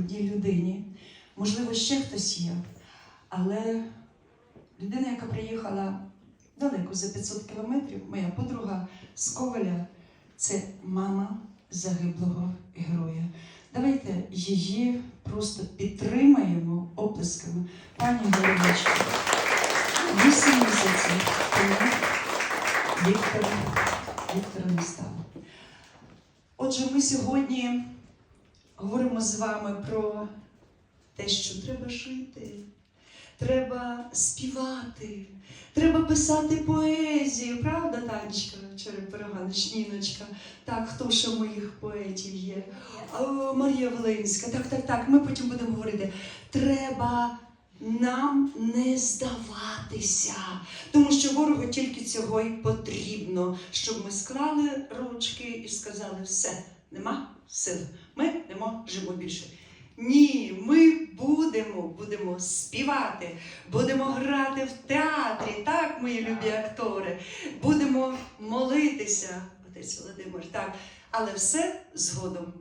одній людині. Можливо, ще хтось є. Але людина, яка приїхала далеко за 500 кілометрів, моя подруга з Коваля, це мама загиблого героя. Давайте її просто підтримаємо оплесками. Пані Городичко, вісім місяців тому Віктора, Віктора не стало. Отже, ми сьогодні говоримо з вами про те, що треба жити, треба співати, треба писати поезію, правда, Танечка, Черепироганич, Ніночка? Так, хто ще моїх поетів є? О, Марія Волинська, так, так, так. Ми потім будемо говорити. Треба нам не здаватися, тому що ворогу тільки цього й потрібно, щоб ми склали ручки і сказали: все, нема сил, ми не можемо більше. Ні, ми будемо, будемо співати, будемо грати в театрі, так, мої любі актори, будемо молитися, отець Володимир, так, але все згодом.